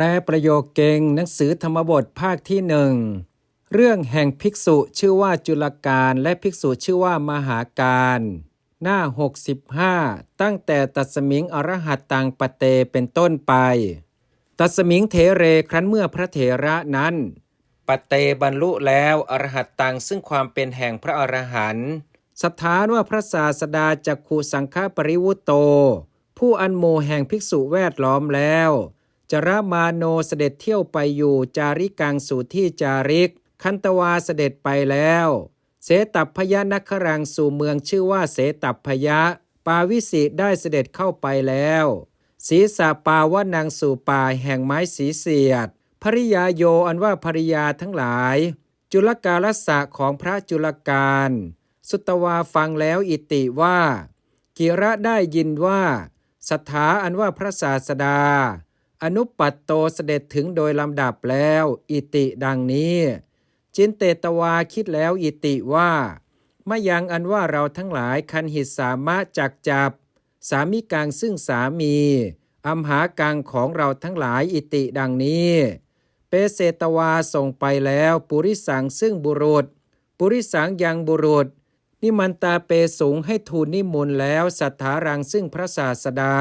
แปลประโยคเก่งหนังสือธรรมบทภาคที่หนึ่งเรื่องแห่งภิกษุชื่อว่าจุลการและภิกษุชื่อว่ามหาการ หน้า 65 ตั้งแต่ตัสมิงอรหัตตังปเตเป็นต้นไป ตัสมิงเถเรครั้นเมื่อพระเถระนั้น ปเตบรรลุแล้วอรหัตตังซึ่งความเป็นแห่งพระอรหันต์สถานว่าพระศาสดาจักขุสังฆปริวุตโต ผู้อันโมแห่งภิกษุแวดล้อมแล้ว จรมาโนเสด็จเที่ยวไปอยู่จาริกังสู่ที่จาริก คันตวาเสด็จไปแล้ว เสตัพพยนัครังสู่เมืองชื่อว่าเสตัพพยะ ปาวิสิได้เสด็จเข้าไปแล้วศีสาปาวนางสู่ป่าแห่งไม้สีเสียดภริยาโยอันว่าภริยาทั้งหลาย จุลกาลสะของพระจุลการ สุตวาฟังแล้วอิติว่า กิระได้ยินว่า สถาอันว่าพระศาสดา อนุปัตโตเสด็จถึงโดยลำดับแล้ว อิติดังนี้ จินเตตวาคิดแล้วอิติว่ามายังอันว่าเราทั้งหลายคันหิตสามะจักจับ สามิกังซึ่งสามีอัมหากังของเราทั้งหลายอิติดังนี้ เปเสตวาส่งไปแล้วปุริสังซึ่งบุรุษ ปุริสังยังบุรุษ นิมันตาเปสูงให้ทูลนิมนต์แล้วสัทธารังซึ่งพระศาสดา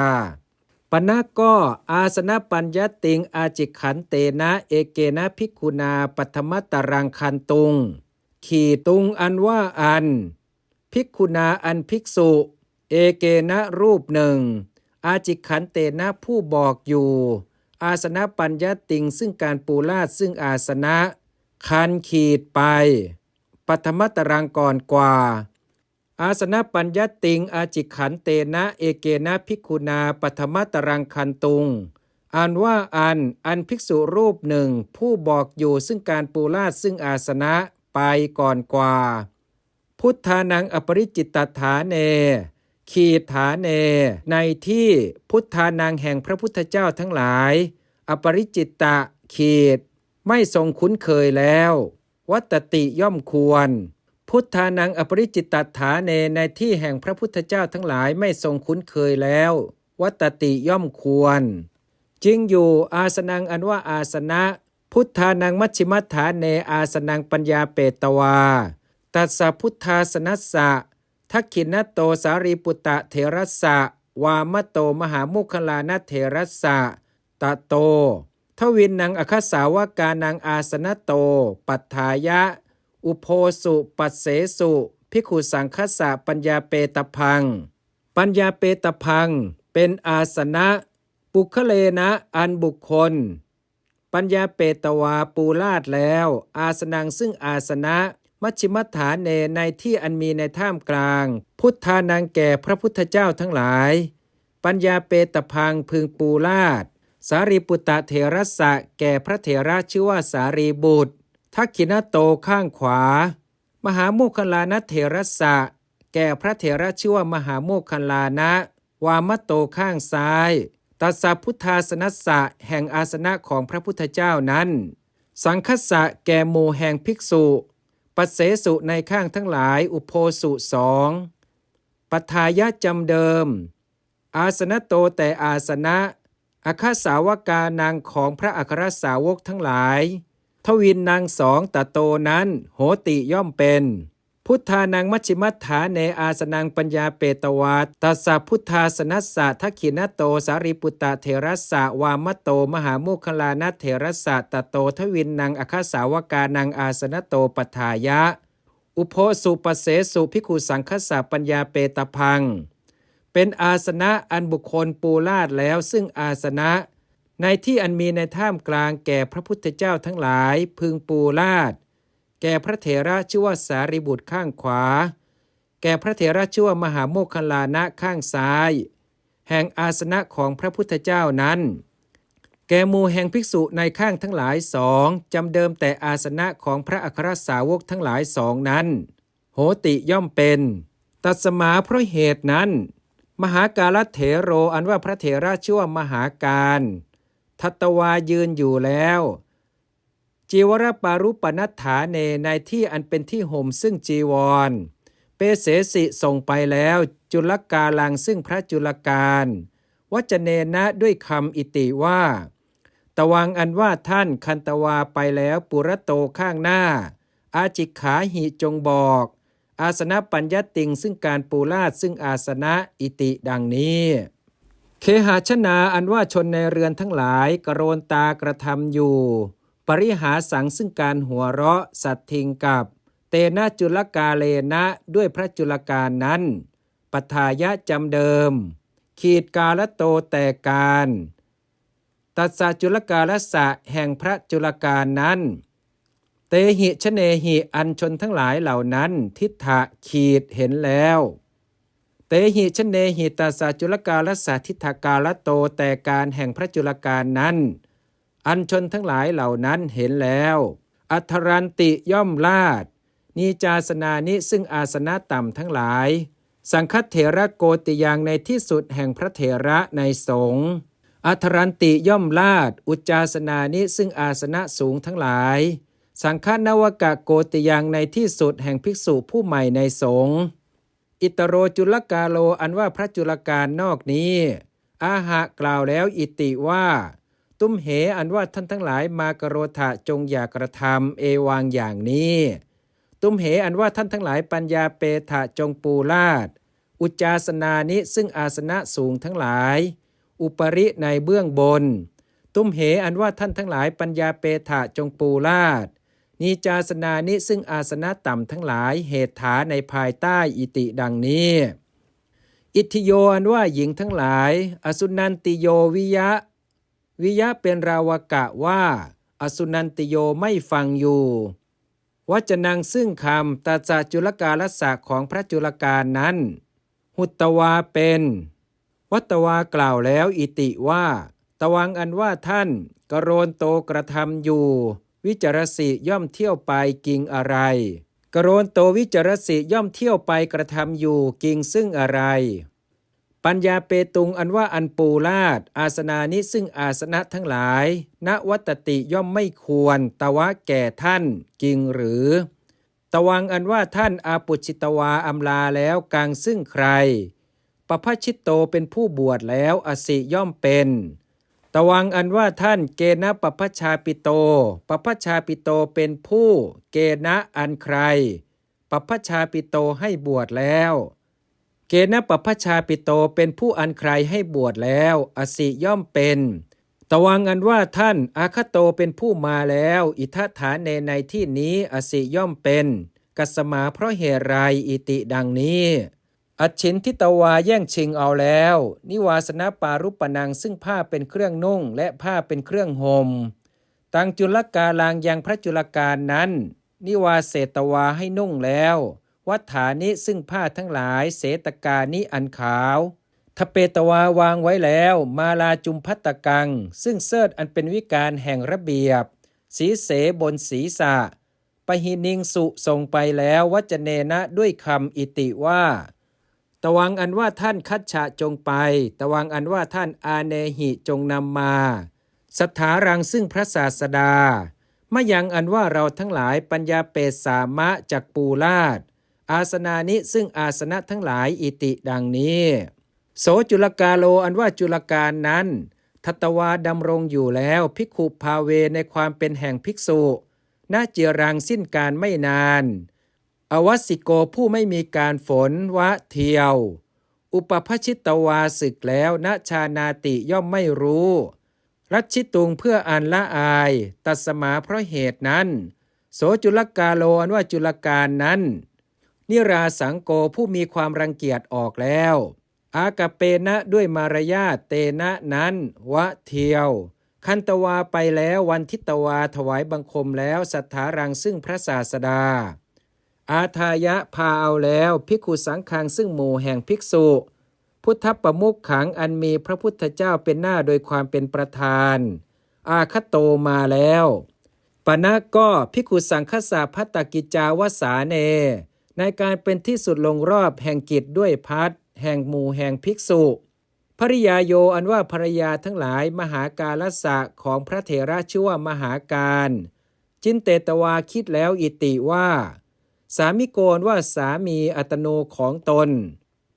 ปนะก็อาสนะปัญญติง อาจิขันเตนะเอเกนะภิกขุนาปัทมตรังคันตุง ขี่ตุงอันว่าอันภิกขุนาอันภิกษุ เอเกนะรูปหนึ่ง อาจิขันเตนะผู้บอกอยู่ อาสนะปัญญติงซึ่งการปูลาดซึ่งอาสนะ คันขีดไปปัทมตรังก่อนกว่า อาสนะปัญญติง อาจิขันเตนะเอเกนะภิกขุนาปัทมตรังคันตุงอันว่าอันอันภิกษุรูปหนึ่ง ผู้บอกอยู่ซึ่งการปูลาดซึ่งอาสนะไปก่อนกว่า พุทธานังอปริจิตตฐานเน ขีฐานเน ในที่พุทธานังแห่งพระพุทธเจ้าทั้งหลาย อปริจิตตะขีด ไม่ทรงคุ้นเคยแล้ว วัตติย่อมควร พุทธานังอปริจิตตฐาเนในที่แห่งพระพุทธเจ้าทั้งหลายไม่ทรงคุ้นเคยแล้ว วัตติย่อมควรจริงอยู่อาสนังอันว่าอาสนะ พุทธานังมัชฌิมัฐานเนอาสนังปัญญาเปตวา ตัสสะพุทธาสนัสสะทักขินโตสารีปุตตะเถรัสสะวามโตมหามุคลานเถรัสสะตะโต ทวินนังอคสาวกานังอาสนะโต ปัฏฐายะ อุโพสุปัสเสสุพิกขุสังคสะปัญญาเปตพัง ปัญญาเปตพัง เป็นอาสนะ ปุคเลนะอันบุคคล ปัญญาเปตวาปูลาดแล้ว อาสนังซึ่งอาสนะมัชฌิมัฐานเนในที่อันมีในท่ามกลาง พุทธานังแก่พระพุทธเจ้าทั้งหลาย ปัญญาเปตพังพึงปูลาด สารีปุตตะเถระสะแก่พระเถระชื่อว่าสารีบุตร ทักขินโตข้างขวา มหาโมคคลลานะเถระสะ แก่พระเถระชื่อว่ามหาโมคคลลานะ วามโตข้างซ้ายตัสสะพุทธาสนัสสะแห่งอาสนะของพระพุทธเจ้านั้น สังคสะแก่หมู่แห่งภิกษุ ปัสเสสุในข้างทั้งหลายอุโพสุสองปัทายะจำเดิม อาสนะโตแต่อาสนะอาคาสาวกานางของพระอัครสาวกทั้งหลาย ทวินนางสองตะโตนั้น โหติย่อมเป็น พุทธานังมัชฌิมัฏฐาเนอาสนังปัญญาเปตวาตัสสะพุทธาสนัสสะทักขินโตสารีปุตตะเถรัสสะวามโต มหาโมคคลานัเถรัสสะตะโตทวินนางอาคาสาวกานังอาสนโตปัฏฐายะ อุโพสุปเสสุพิคุสังคสะปัญญาเปตพัง เป็นอาสนะอันบุคคลปูลาดแล้วซึ่งอาสนะ ในที่อันมีในท่ามกลางแก่พระพุทธเจ้าทั้งหลายพึงปูลาด แก่พระเถระชื่อว่าสารีบุตรข้างขวา แก่พระเถระชื่อว่ามหาโมคคลลานะข้างซ้าย แห่งอาสนะของพระพุทธเจ้านั้น แก่มูแห่งภิกษุในข้างทั้งหลายสองจำเดิมแต่อาสนะของพระอัครสาวกทั้งหลายสองนั้น โหติย่อมเป็น ตัสมาเพราะเหตุนั้น มหากาลเถโรอันว่าพระเถระชื่อว่ามหาการ ทัตวายืนอยู่แล้ว จีวรปารุปนัฏฐาเนในที่อันเป็นที่ห่มซึ่งจีวร เปเสสิส่งไปแล้ว จุลกาลังซึ่งพระจุลการวจเนนะด้วยคำอิติว่า ตวังอันว่าท่านคันตวาไปแล้วปุระโตข้างหน้า อาจิกขาหิจงบอก อาสนะปัญญติงซึ่งการปูลาดซึ่งอาสนะอิติดังนี้ เคหาชนาอันว่าชนในเรือนทั้งหลายกระโรนตากระทำอยู่ ปริหาสังซึ่งการหัวเราะสัตทิงกับ เตนะจุลกาเลนะด้วยพระจุลการนั้นปัทายะจำเดิม ขีดกาลโตแต่การ ตัสสะจุลกาลสะแห่งพระจุลการนั้น เตหิชเนหิอันชนทั้งหลายเหล่านั้น ทิฏฐะขีดเห็นแล้ว เตหิชเนหิตัสสจุลกาลสะทิฏฐกาลโตแต่การแห่งพระจุลการนั้น อันชนทั้งหลายเหล่านั้นเห็นแล้ว อัทรันติย่อมลาดนีจาสนานิซึ่งอาสนะต่ำทั้งหลาย สังคเถระโกติยังในที่สุดแห่งพระเถระในสงฆ์อัทรันติย่อมลาด อุจจาสนานิซึ่งอาสนะสูงทั้งหลาย สังฆนวกะโกติยังในที่สุดแห่งภิกษุผู้ใหม่ในสงฆ์ อิตโรจุลกาโลอันว่าพระจุลการนอกนี้ อาหะกล่าวแล้วอิติว่า ตุ้มเหอันว่าท่านทั้งหลายมากโรธะจงอย่ากระทำเอวางอย่างนี้ ตุ้มเหอันว่าท่านทั้งหลายปัญญาเปถะจงปูลาดอุจจาสนานิซึ่งอาสนะสูงทั้งหลาย อุปริในเบื้องบน ตุ้มเหอันว่าท่านทั้งหลายปัญญาเปถะจงปูลาด นีจาสนานิซึ่งอาสนะต่ำทั้งหลายเหตุฐาในภายใต้อิติดังนี้ อิทธิโยอนว่าหญิงทั้งหลาย อสุนันติโยวิยะ วิยะเป็นราวกะว่า อสุนันติโยไม่ฟังอยู่วจนังซึ่งคำตาจาจุลกาลสะของพระจุลการนั้น หุตวาเป็น วัตวากล่าวแล้วอิติว่า ตวังอันว่าท่านกรโรนโตกระทำอยู่ วิจารสิย่อมเที่ยวไปกิงอะไรกโรนโตวิจารสิย่อมเที่ยวไปกระทำอยู่กิงซึ่งอะไร ปัญญาเปตุงอันว่าอันปูลาดอาสนานิซึ่งอาสนะทั้งหลาย ณวัตติย่อมไม่ควร ตวะแก่ท่านกิงหรือ ตวังอันว่าท่านอาปุจิตวาอำลาแล้วกลางซึ่งใครปพชิตโตเป็นผู้บวชแล้วอสิย่อมเป็น ตวังอันว่าท่านเกณะปพชาปิโตปพชาปิโตเป็นผู้เกณอันใครปพชาปิโตให้บวชแล้ว เกณะปพชาปิโตเป็นผู้อันใครให้บวชแล้ว อสิย่อมเป็นตวังอันว่าท่านอาคโตเป็นผู้มาแล้ว อิทัฐานเนในที่นี้อสิย่อมเป็น กัสมาเพราะเหตุไรอิติดังนี้ อัจฉินทิตวาแย่งชิงเอาแล้ว นิวาสนาปารุปนังซึ่งผ้าเป็นเครื่องนุ่งและผ้าเป็นเครื่องห่มตังจุลกาลางยังพระจุลการนั้น นิวาเศตวาให้นุ่งแล้ว วัฏฐานิซึ่งผ้าทั้งหลายเสตกานิอันขาวทเปตวาวางไว้แล้ว มาลาจุมพัตตกัง ซึ่งเสิดอันเป็นวิการแห่งระเบียบ สีเสบนศีรษะปหินิงสุส่งไปแล้ววัจเนนะด้วยคำอิติว่า ตวังอันว่าท่านคัดฉะจงไป ตวังอันว่าท่านอาเนหิจงนำมา สถารังซึ่งพระศาสดามะยังอันว่าเราทั้งหลายปัญญาเปตสามะจากปูลาดอาสนานิซึ่งอาสนะทั้งหลายอิติดังนี้ โสจุลกาโลอันว่าจุลการนั้นทัตวาดำรงอยู่แล้วภิกขุภาเวในความเป็นแห่งภิกษุ น่าเจียรังสิ้นการไม่นาน อวสิโกผู้ไม่มีการฝนวะเทียว อุปพชิตวาศึกแล้วณชานาติย่อมไม่รู้ รัชชิตุงเพื่ออันละอาย ตัสมาเพราะเหตุนั้น โสจุลกาโลนว่าจุลการนั้น นิราสังโกผู้มีความรังเกียจออกแล้ว อากาเปนะด้วยมารยาเตนะนั้น วะเทียว คันตวาไปแล้ววันทิตวาถวายบังคมแล้วสัทธารังซึ่งพระศาสดา อาทายะพาเอาแล้วภิกขุสังฆังซึ่งหมู่แห่งภิกษุ พุทธประมุขขังอันมีพระพุทธเจ้าเป็นหน้าโดยความเป็นประธาน อาคโตมาแล้วปณะก็ภิกขุสังคสาพัตตกิจาวสาเน ในการเป็นที่สุดลงรอบแห่งกิจด้วยพัดแห่งหมู่แห่งภิกษุภริยาโยอันว่าภรรยาทั้งหลายมหาการลสะของพระเถระชื่อว่ามหาการ จินเตตวาคิดแล้วอิติว่า สามิโกนว่าสามีอัตโนของตน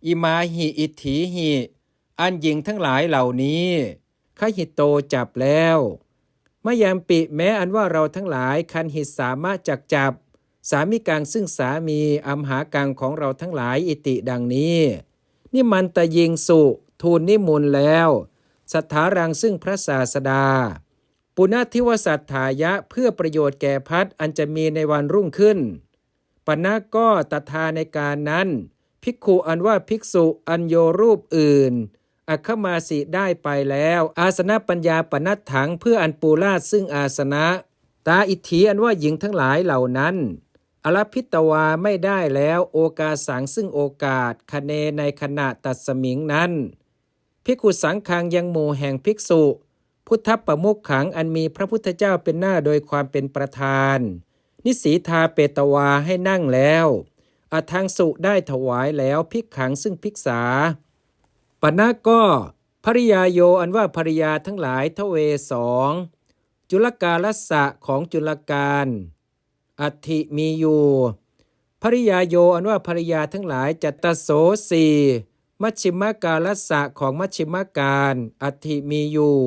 อิมาหิอิทธิหิ อันหญิงทั้งหลายเหล่านี้ขหิตโตจับแล้วมะยามปิแม้อันว่าเราทั้งหลายคันหิตสามารถจักจับ สามิกังซึ่งสามีอัมหากังของเราทั้งหลายอิติดังนี้นิมันตะยิงสุทูลนิมนต์แล้วสัทธารังซึ่งพระศาสดา ปุณทิวสัทธายะเพื่อประโยชน์แก่พัดอันจะมีในวันรุ่งขึ้น ปณะก็ตถาในการนั้น ภิกขุอันว่าภิกษุอัญโยรูปอื่น อัคคมาสิได้ไปแล้ว อาสนะปัญญาปนัดถังเพื่ออันปูลาดซึ่งอาสนะ ตาอิทธิอันว่าหญิงทั้งหลายเหล่านั้นอลพิตวาไม่ได้แล้วโอกาสังซึ่งโอกาสคเนในขณะตัดสมิงนั้น ภิกขุสังคังยังหมู่แห่งภิกษุ พุทธประมุขขังอันมีพระพุทธเจ้าเป็นหน้าโดยความเป็นประธาน นิสีทาเปตวาให้นั่งแล้วอทางสุได้ถวายแล้วภิกขังซึ่งภิกษาปณะก็ภริยาโยอันว่าภริยาทั้งหลายทเวสองจุลกาลสะของจุลการอัติมีอยู่ภริยาโยอันว่าภริยาทั้งหลายจัตตโสสีมัชชิมกาลสะของมัชชิมการอัติมีอยู่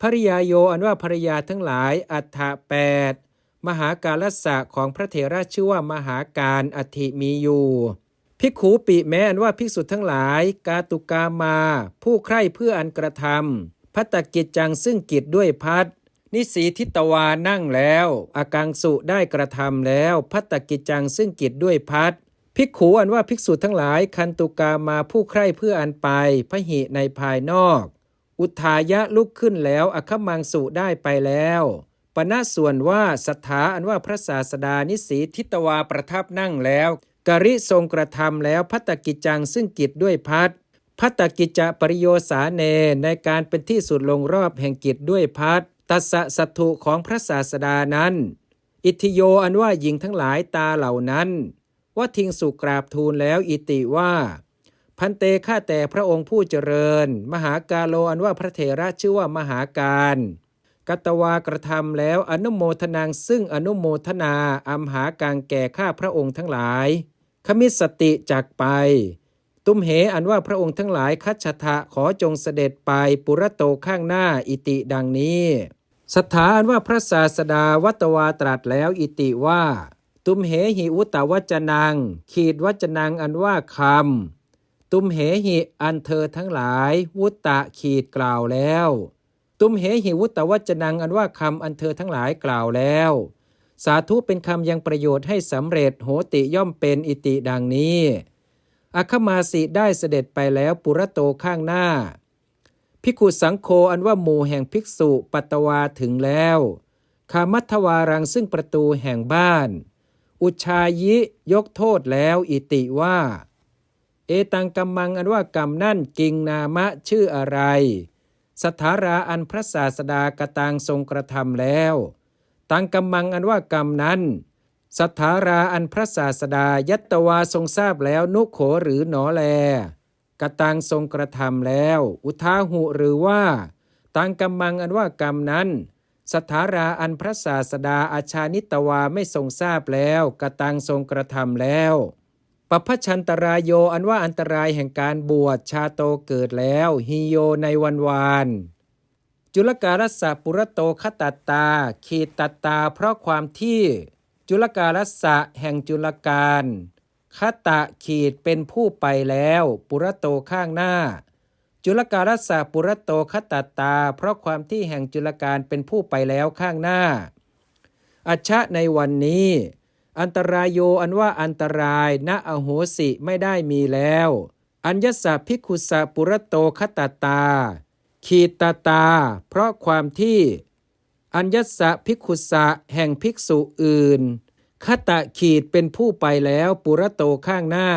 ภริยาโยอันว่าภริยาทั้งหลายอัฏฐะแปด มหาการลสะของพระเถระชื่อว่ามหาการอัติมีอยู่ภิกขูปิแม้นว่าภิกษุทั้งหลาย กาตุกามา ผู้ใคร่เพื่ออันกระทำพัตตกิจจังซึ่งกิจด้วยพัดนิสีทิตวานั่งแล้วอากังสุได้กระทำแล้วพัตตกิจจังซึ่งกิจด้วยพัดภิกขูอันว่าภิกษุทั้งหลายคันตุกามาผู้ใคร่เพื่ออันไปพระหิในภายนอก อุทายะลุกขึ้นแล้วอคมังสุได้ไปแล้ว ปณะส่วนว่าสัทธาอันว่าพระศาสดานิสีทิตวาประทับนั่งแล้วกริทรงกระทำแล้วพัตตกิจจังซึ่งกิจด้วยพัดพัตตกิจจะปริโยสาเนในการเป็นที่สุดลงรอบแห่งกิจด้วยพัดตัสสะสัตถุของพระศาสดานั้น อิทิโยอันว่าหญิงทั้งหลายตาเหล่านั้นว่าทิงสุกราบทูลแล้วอิติว่า พันเตข้าแต่พระองค์ผู้เจริญ มหากาโลอันว่าพระเถระชื่อว่ามหาการ กัตวากระทำแล้วอนุโมทนางซึ่งอนุโมทนาอัมหาการแก่ข้าพระองค์ทั้งหลาย ขมิสติจากไป ตุ้มเหอันว่าพระองค์ทั้งหลายคัจฉทะขอจงเสด็จไปปุระโตข้างหน้าอิติดังนี้สถาอันว่าพระศาสดาวัตวาตรัสแล้วอิติว่า ตุมเหหิอุตวัจนัง ขีดวัจนังอันว่าคำตุมเหหิอันเธอทั้งหลาย วุตตะขีดกล่าวแล้ว ตุมเหหิวุตวัจนังอันว่าคำอันเธอทั้งหลายกล่าวแล้ว สาธุเป็นคำยังประโยชน์ให้สำเร็จโหติย่อมเป็นอิติดังนี้อคมาสิได้เสด็จไปแล้วปุระโตข้างหน้าภิกุสังโฆอันว่าหมู่แห่งภิกษุปัตตวาถึงแล้ว คามัทวารังซึ่งประตูแห่งบ้าน อุชายิยกโทษแล้วอิติว่า เอตังกัมมังอันว่ากรรมนั่นกิงนามะชื่ออะไร สถาราอันพระศาสดากตังทรงกระทำแล้วตังกัมมังอันว่ากรรมนั้น สถาราอันพระศาสดายัตวาทรงทราบแล้วนุโขหรือหนอแลกตังทรงกระทำแล้ว อุทาหุหรือว่าตังกัมมังอันว่ากรรมนั้นสถาราอันพระศาสดาอาชานิตวาไม่ทรงทราบแล้วกตังทรงกระทำแล้ว ปพชันตรายโยอันว่าอันตรายแห่งการบวชชาโตเกิดแล้วฮิโยในวันวานจุลการสสะปุรโตคตัตตา ขีตัตตา เพราะความที่จุลการสสะแห่งจุลการคตะขีดเป็นผู้ไปแล้ว ปุรโตข้างหน้า จุลการสสะปุรโตคตัตตา เพราะความที่แห่งจุลการเป็นผู้ไปแล้วข้างหน้า อัชชะในวันนี้ อันตรายโยอันว่าอันตรายณอโหสิไม่ได้มีแล้ว อัญญสสะภิกขุสะปุระโตคตตา ขีดตาตา เพราะความที่ อัญญสสะภิกขุสะแห่งภิกษุอื่นคตะขีดเป็นผู้ไปแล้วปุระโตข้างหน้า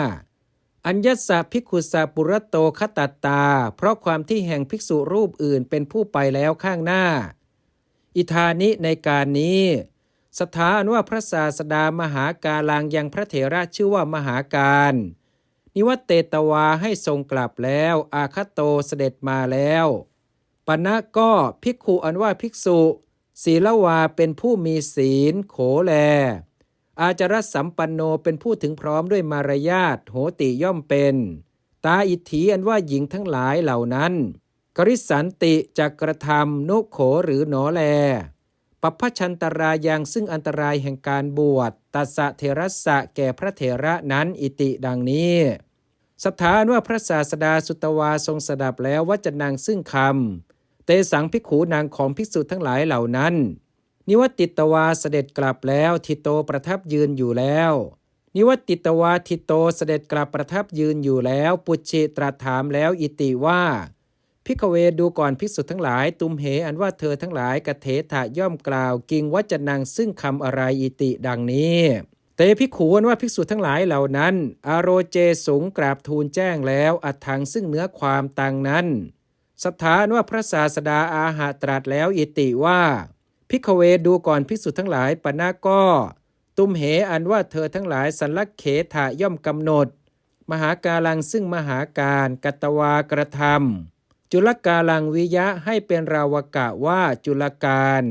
อัญญสสะภิกขุสะปุระโตคตตา เพราะความที่แห่งภิกษุรูปอื่นเป็นผู้ไปแล้วข้างหน้า อิธานิในการนี้ สถานว่าพระศาสดามหากาลังยังพระเถระชื่อว่ามหาการ นิวัตเตตวาให้ทรงกลับแล้ว อาคโตเสด็จมาแล้วปณะก็ภิกขุอันว่าภิกษุศีลวาเป็นผู้มีศีลโขแล อาจารสัมปันโนเป็นผู้ถึงพร้อมด้วยมารยาทโหติย่อมเป็น ตาอิทธีอันว่าหญิงทั้งหลายเหล่านั้น กริสันติจักกระทำนุโขหรือหนอแล ปัพชันตรายังซึ่งอันตรายแห่งการบวชตัสสะเทระสะแก่พระเถระนั้นอิติดังนี้ สถานว่าพระศาสดาสุตวาทรงสดับแล้วว่าจะนางซึ่งคำเตสังภิกขูนางของภิกษุทั้งหลายเหล่านั้น นิวติตวาเสด็จกลับแล้วทิโตประทับยืนอยู่แล้ว นิวติตวาทิโตเสด็จกลับประทับยืนอยู่แล้ว ปุจฉิตรัสถามแล้วอิติว่า พิกเวดูก่อนภิกษุทั้งหลาย ตุมเหอันว่าเธอทั้งหลายกเถถะย่อมกล่าว กิงวัจนังซึ่งคำอะไรอิติดังนี้เตพิขูนว่าภิกษุทั้งหลายเหล่านั้น อโรเจสูงกราบทูลแจ้งแล้วอัดถังซึ่งเนื้อความตังนั้น สถานว่าพระศาสดาอาหาตรัสแล้วอิติว่าพิกเวดูก่อนภิกษุทั้งหลายปณะก็ตุมเหอันว่าเธอทั้งหลายสันลักเขถะย่อมกำหนด มหากาลังซึ่งมหาการกัตวากระทำ จุลกาลังวิยะให้เป็นราวกะว่าจุลการ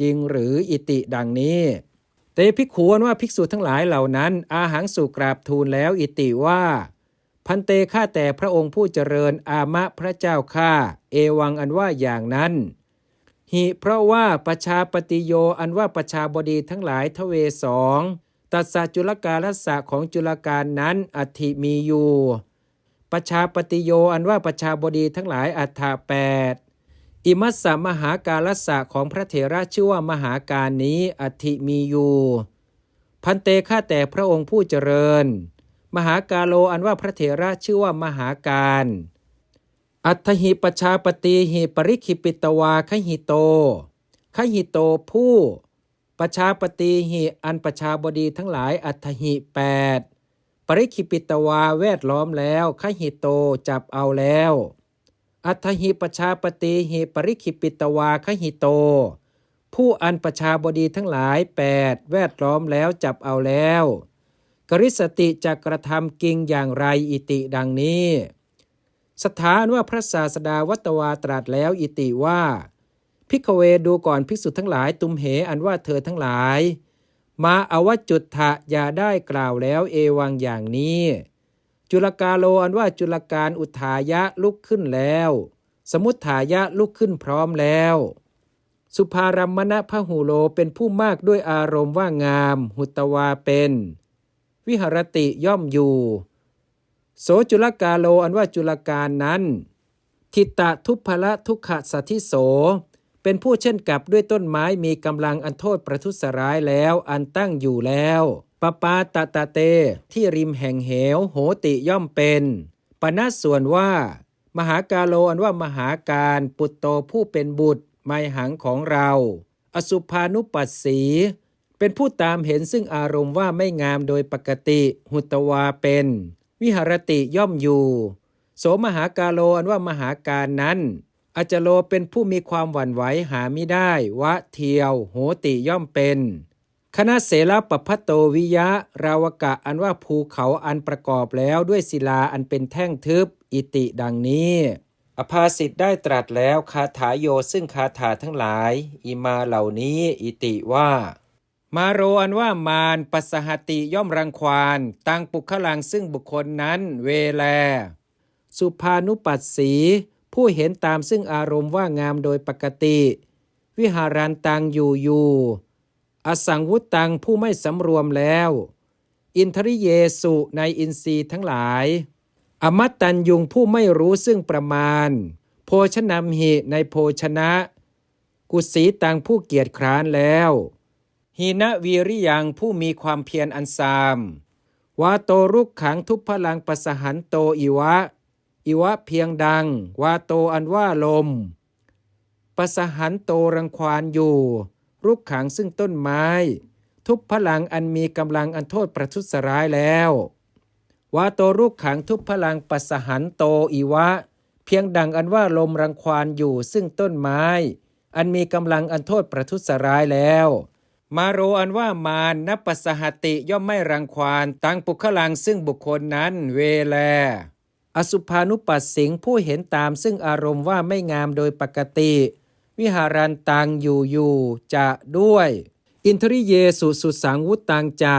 จริงหรืออิติดังนี้ เตพิกขวนว่าภิกษุทั้งหลายเหล่านั้น อาหังสุกราบทูลแล้วอิติว่า พันเตข้าแต่พระองค์ผู้เจริญอามะพระเจ้าข้าเอวังอันว่าอย่างนั้นหิเพราะว่าประชาปฏิโยอันว่าประชาบดีทั้งหลายทเวสองตัสจุลกาลสะของจุลการนั้นอัติมีอยู่ ประชาปฏิโยอันว่าประชาบดีทั้งหลายอัฏฐาแปดอิมัสสะมหากาลสะของพระเถระชื่อว่ามหาการนี้อัติมีอยู่พันเตข้าแต่พระองค์ผู้เจริญ มหากาโลอันว่าพระเถระชื่อว่ามหาการ อัตหิปชาปฏิหิปริคิปิตวาขหิโตขหิโตผู้ประชาปฏิหิอันประชาบดีทั้งหลายอัตหิแปด ริคิปิตวาแวดล้อมแล้วขหิโตจับเอาแล้ว อัตหิปชาปฏิหิปริคิปิตวาขหิโต ผู้อันประชาบดีทั้งหลายแปดแวดล้อมแล้วจับเอาแล้วกริสติจะกระทำกิงอย่างไรอิติดังนี้ สถานว่าพระศาสดาวัตวาตรัสแล้วอิติว่าพิกเวดูก่อนภิกษุทั้งหลายตุมเหอันว่าเธอทั้งหลาย มาอวจุดทะอย่าได้กล่าวแล้วเอวังอย่างนี้ จุลกาโลอันว่าจุลการอุทายะลุกขึ้นแล้ว สมุทฐายะลุกขึ้นพร้อมแล้ว สุภารัมมณพหูโลเป็นผู้มากด้วยอารมณ์ว่างาม หุตวาเป็น วิหรติย่อมอยู่ โสจุลกาโลอันว่าจุลการนั้น ทิตะทุพพละทุกขสัทธิโส เป็นผู้เช่นกับด้วยต้นไม้มีกำลังอันโทษประทุษร้ายแล้วอันตั้งอยู่แล้วปปาตะตะเต ที่ริมแห่งเหวโหติย่อมเป็นปณะส่วนว่า มหากาโลอันว่ามหาการปุตโตผู้เป็นบุตรไมหังของเรา อสุภานุปัสสี เป็นผู้ตามเห็นซึ่งอารมณ์ว่าไม่งามโดยปกติ หุตวาเป็น วิหรติย่อมอยู่ โสมหากาโลอันว่ามหาการนั้น อจโลเป็นผู้มีความหวั่นไหวหาไม่ได้ วะเทียว โหติย่อมเป็น คณะเสลปพัโตวิยะ ราวกะอันว่าภูเขาอันประกอบแล้วด้วยศิลาอันเป็นแท่งทึบ อิติดังนี้ อภาสิทธิ์ได้ตรัสแล้วคาถาโยซึ่งคาถาทั้งหลาย อิมาเหล่านี้ อิติว่า มาโรอันว่ามารปัสหติย่อมรังควานตังปุคลังซึ่งบุคคลนั้น เวแล สุภานุปัสสี ผู้เห็นตามซึ่งอารมณ์ว่างามโดยปกติ วิหารันตังอยู่อยู่ อสังวุตตังผู้ไม่สำรวมแล้ว อินทริเยสุในอินทรีย์ทั้งหลาย อมัตตัญยุงผู้ไม่รู้ซึ่งประมาณ โภชนามหิในโภชนะ กุสีตังผู้เกียจคร้านแล้วหีนวีริยังผู้มีความเพียรอันซามวาโตรุกขังทุพพลังปสหันโตอิวะ อิวะเพียงดัง วาโตอันว่าลมปสหันโตรังควานอยู่รุกขังซึ่งต้นไม้ ทุพพลังอันมีกำลังอันโทษประทุษร้ายแล้ววาโตรุกขังทุพพลังปสหันโตอิวะ เพียงดังอันว่าลมรังควานอยู่ซึ่งต้นไม้ อันมีกำลังอันโทษประทุษร้ายแล้ว มาโรอันว่ามารนปัสหติย่อมไม่รังควานตังปุคลังซึ่งบุคคลนั้นเวแล อสุภานุปัสสิงผู้เห็นตามซึ่งอารมณ์ว่าไม่งามโดยปกติ วิหารันตังอยู่อยู่จะด้วย อินทริเยสุสุสังวุตตังจะ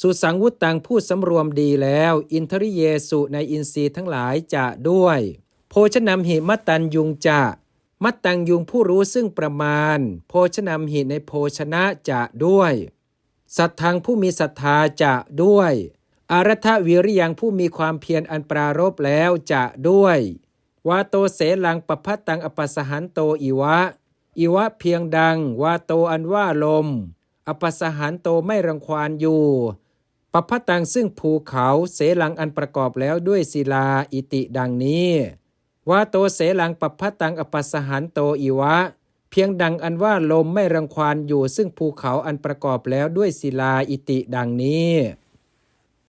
สุสังวุตตังผู้สำรวมดีแล้ว อินทริเยสุในอินทรีย์ทั้งหลายจะด้วย โภชนำหิมตันยุงจะมัตตังยุงผู้รู้ซึ่งประมาณ โภชนำหิในโภชนะจะด้วย สัตทังผู้มีศรัทธาจะด้วย อารัฐวิริยังผู้มีความเพียรอันปรารบแล้วจะด้วยวาโตเสลังปะพัตตังอปัสหันโตอิวะ อิวะเพียงดังวาโตอันว่าลม อปัสหันโตไม่รังควานอยู่ ปพัตตังซึ่งภูเขาเสลังอันประกอบแล้วด้วยศิลาอิติดังนี้วาโตเสลังปพัตตังอปัสสหันโตอิวะ เพียงดังอันว่าลมไม่รังควานอยู่ซึ่งภูเขาอันประกอบแล้วด้วยศิลาอิติดังนี้